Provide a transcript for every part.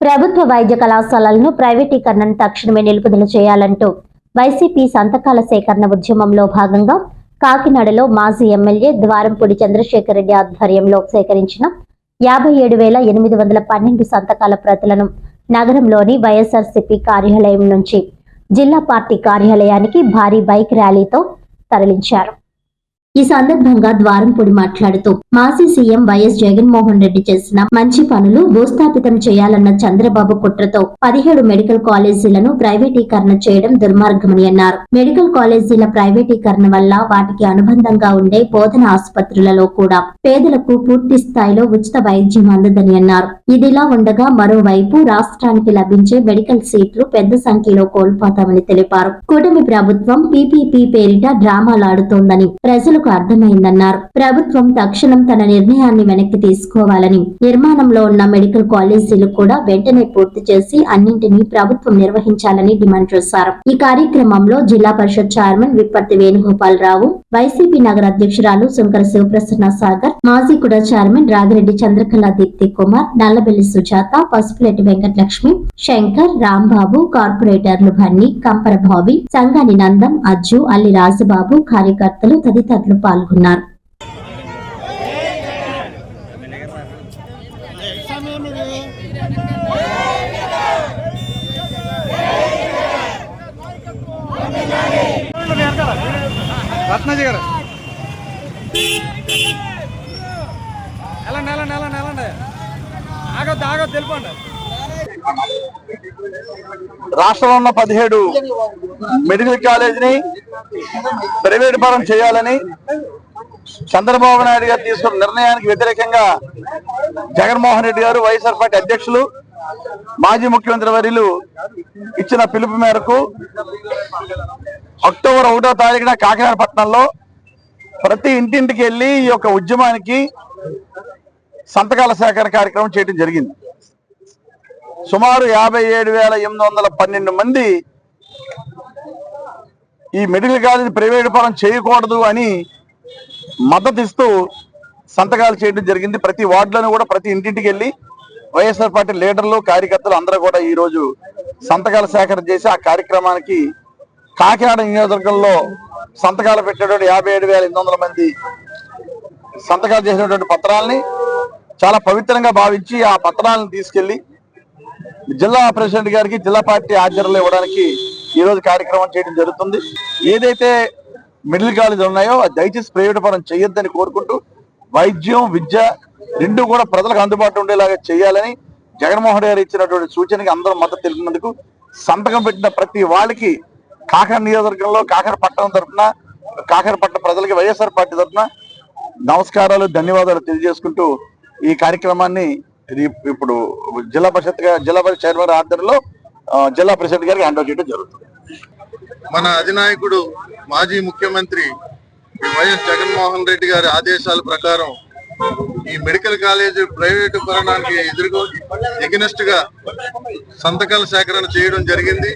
ప్రభుత్వ వైద్య కళాశాలలను ప్రైవేటీకరణను తక్షణమే నిలుపుదల చేయాలంటూ వైసీపీ సంతకాల సేకరణ ఉద్యమంలో భాగంగా కాకినాడలో మాజీ ఎమ్మెల్యే ద్వారంపూడి చంద్రశేఖర్ రెడ్డి ఆధ్వర్యంలో సేకరించిన యాభై ఏడు వేల ఎనిమిది వందల పన్నెండు సంతకాల ప్రతులను నగరంలోని వైఎస్ఆర్సీపీ కార్యాలయం నుంచి జిల్లా పార్టీ కార్యాలయానికి భారీ బైక్ ర్యాలీతో తరలించారు. ఈ సందర్భంగా ద్వారంపూడి మాట్లాడుతూ మాజీ సీఎం వైఎస్ జగన్మోహన్ రెడ్డి చేసిన మంచి పనులు భూస్థాపితం చేయాలన్న చంద్రబాబు కుట్రతో పదిహేడు మెడికల్ కాలేజీలను ప్రైవేటీకరణ చేయడం దుర్మార్గమని అన్నారు. మెడికల్ కాలేజీల ప్రైవేటీకరణ వల్ల వాటికి అనుబంధంగా ఉండే బోధన ఆసుపత్రులలో కూడా పేదలకు పూర్తి స్థాయిలో ఉచిత వైద్యం అందదని అన్నారు. ఇదిలా ఉండగా మరోవైపు రాష్ట్రానికి లభించే మెడికల్ సీట్లు పెద్ద సంఖ్యలో కోల్పోతామని తెలిపారు. కూటమి ప్రభుత్వం పీపీపీ పేరిట డ్రామాలాడుతోందని ప్రజలకు అర్థమైందన్నారు. ప్రభుత్వం తక్షణం తన నిర్ణయాన్ని వెనక్కి తీసుకోవాలని నిర్మాణంలో ఉన్న మెడికల్ కాలేజీలు కూడా వెంటనే పూర్తి చేసి అన్నింటినీ ప్రభుత్వం నిర్వహించాలని డిమాండ్ చేశారు. ఈ కార్యక్రమంలో జిల్లా పరిషత్ చైర్మన్ విప్పర్తి వేణుగోపాలరావు వైసీపీ నగర అధ్యక్షురాలు శంకర శివప్రసన్న సాగర్ మాజీ కూడా చైర్మన్ రాగిరెడ్డి చంద్రకళ దీప్తి కుమార్ నల్లబెల్లి సుజాత పసుపులెట్టి వెంకటలక్ష్మి శంకర్ రాంబాబు కార్పొరేటర్లు భన్ని కంపర బాబీ సంగాని నందం అజ్జు అల్లి రాజబాబు కార్యకర్తలు తదితరులు పాల్గొన్నారు. రత్నజీ గారు. వెళ్ళండి నెల వెళ్ళండి వెళ్ళండి ఆగొద్దు ఆగొద్దు రాష్ట్రంలో ఉన్న పదిహేడు మెడికల్ కాలేజీని ప్రైవేట్ పరం చేయాలని చంద్రబాబు నాయుడు గారు తీసుకున్న నిర్ణయానికి వ్యతిరేకంగా జగన్మోహన్ రెడ్డి గారు వైఎస్ఆర్ పార్టీ అధ్యక్షులు మాజీ ముఖ్యమంత్రి వర్యులు ఇచ్చిన పిలుపు మేరకు అక్టోబర్ ఒకటో తారీఖున కాకినాడ పట్టణంలో ప్రతి ఇంటింటికి వెళ్ళి ఈ యొక్క ఉద్యమానికి సంతకాల సేకరణ కార్యక్రమం చేయడం జరిగింది. సుమారు యాభై ఏడు వేల ఎనిమిది వందల పన్నెండు మంది ఈ మెడికల్ కాలేజ్ ప్రైవేట్ పరం చేయకూడదు అని మద్దతు ఇస్తూ సంతకాలు చేయడం జరిగింది. ప్రతి వార్డులను కూడా ప్రతి ఇంటింటికి వెళ్ళి వైఎస్ఆర్ పార్టీ లీడర్లు కార్యకర్తలు అందరూ కూడా ఈరోజు సంతకాలు సంతకాల సేకరణ చేసి ఆ కార్యక్రమానికి కాకినాడ నియోజకవర్గంలో సంతకాలు పెట్టేటువంటి యాభై ఏడు వేల ఎనిమిది వందల మంది సంతకాలు చేసినటువంటి పత్రాలని చాలా పవిత్రంగా భావించి ఆ పత్రాలను తీసుకెళ్ళి జిల్లా ప్రెసిడెంట్ గారికి జిల్లా పార్టీ ఆధ్వర్యంలో ఇవ్వడానికి ఈ రోజు కార్యక్రమం చేయడం జరుగుతుంది. ఏదైతే మిడిల్ కాలేజీలు ఉన్నాయో దయచేసి ప్రైవేట్ పరం చేయొద్దని కోరుకుంటూ వైద్యం విద్య రెండు కూడా ప్రజలకు అందుబాటులో ఉండేలాగా చేయాలని జగన్మోహన్ గారు ఇచ్చినటువంటి సూచనకి అందరూ మద్దతు తెలిపినందుకు సంతకం పెట్టిన ప్రతి వాళ్ళకి కాకర నియోజకవర్గంలో కాకర పట్టణం తరఫున కాకర పట్టణ ప్రజలకి వైఎస్ఆర్ పార్టీ తరఫున నమస్కారాలు ధన్యవాదాలు తెలియజేసుకుంటూ ఈ కార్యక్రమాన్ని ఇది ఇప్పుడు జిల్లా పరిషత్ జిల్లా పరిషత్ చైర్మన్ ఆధ్వర్యంలో జిల్లా ప్రెసిడెంట్ గారికి హ్యాండ్ చేయడం జరుగుతుంది. మన అధినాయకుడు మాజీ ముఖ్యమంత్రి వైఎస్ జగన్మోహన్ రెడ్డి గారి ఆదేశాల ప్రకారం ఈ మెడికల్ కాలేజ్ ప్రైవేటు పరణానికి ఎదురుగో ఎగనెస్ట్గా సంతకాల సేకరణ చేయడం జరిగింది.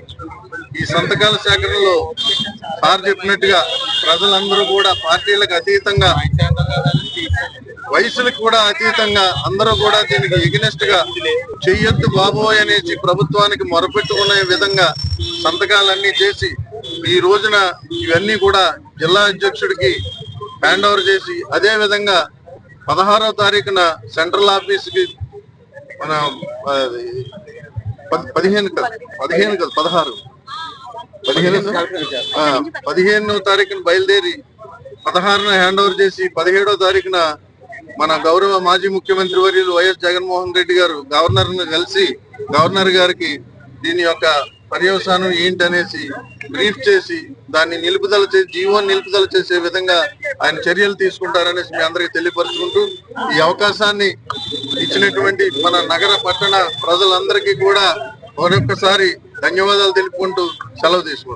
ఈ సంతకాల సేకరణలో సార్ చెప్పినట్టుగా ప్రజలందరూ కూడా పార్టీలకు అతీతంగా వయసులకు కూడా అతీతంగా అందరూ కూడా దీనికి ఎగనెస్ట్గా చెయ్యొద్దు బాబోయ్ అనేసి ప్రభుత్వానికి మొరపెట్టుకునే విధంగా సంతకాలన్నీ చేసి ఈ రోజున ఇవన్నీ కూడా జిల్లా అధ్యక్షుడికి హ్యాండ్ ఓవర్ చేసి అదే విధంగా పదహారవ తారీఖున సెంట్రల్ ఆఫీస్కి మన పదిహేను కదా పదిహేను కదా పదహారు. పదిహేను పదిహేనో తారీఖున బయలుదేరి పదహారున హ్యాండ్ ఓవర్ చేసి పదిహేడో తారీఖున మన గౌరవ మాజీ ముఖ్యమంత్రి వర్యులు వైఎస్ జగన్మోహన్ రెడ్డి గారు గవర్నర్ను కలిసి గవర్నర్ గారికి దీని యొక్క పర్యవసానం ఏంటనేసి బ్రీఫ్ చేసి దాన్ని నిలుపుదల చేసి జీవోని నిలుపుదల చేసే విధంగా ఆయన చర్యలు తీసుకుంటారనేసి మీ అందరికీ తెలియపరుచుకుంటూ ఈ అవకాశాన్ని ఇచ్చినటువంటి మన నగర పట్టణ ప్రజలందరికీ కూడా మరొకసారి ధన్యవాదాలు తెలుపుకుంటూ సెలవు తీసుకుంటాం